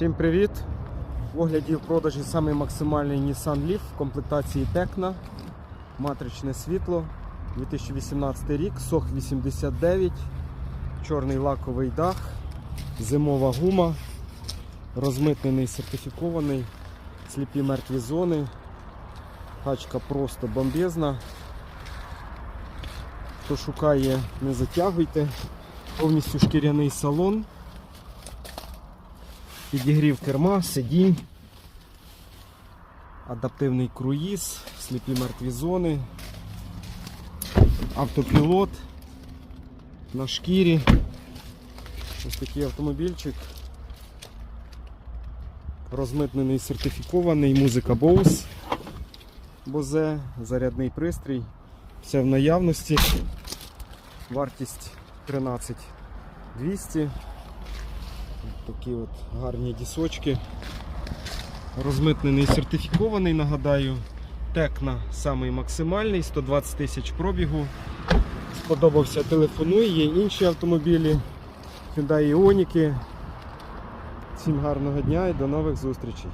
Всім привіт! В огляді в продажі самий максимальний Nissan Leaf в комплектації Tecna. Матричне світло. 2018 рік, SOH 89, чорний лаковий дах, зимова гума, розмитнений сертифікований, сліпі мертві зони. Тачка просто бомбезна. Хто шукає, не затягуйте. Повністю шкіряний салон. Підігрів керма, сидінь, адаптивний круїз, сліпі мертві зони, автопілот на шкірі. Ось такий автомобільчик. Розмитнений сертифікований, музика Bose, Bose, зарядний пристрій. Все в наявності. Вартість 13 200. Такі от гарні дісочки. Розмитнений сертифікований, нагадаю. Текна самий максимальний, 120 тисяч пробігу. Сподобався телефонуй, є інші автомобілі. Hyundai Ioniq. Всім гарного дня і до нових зустрічей.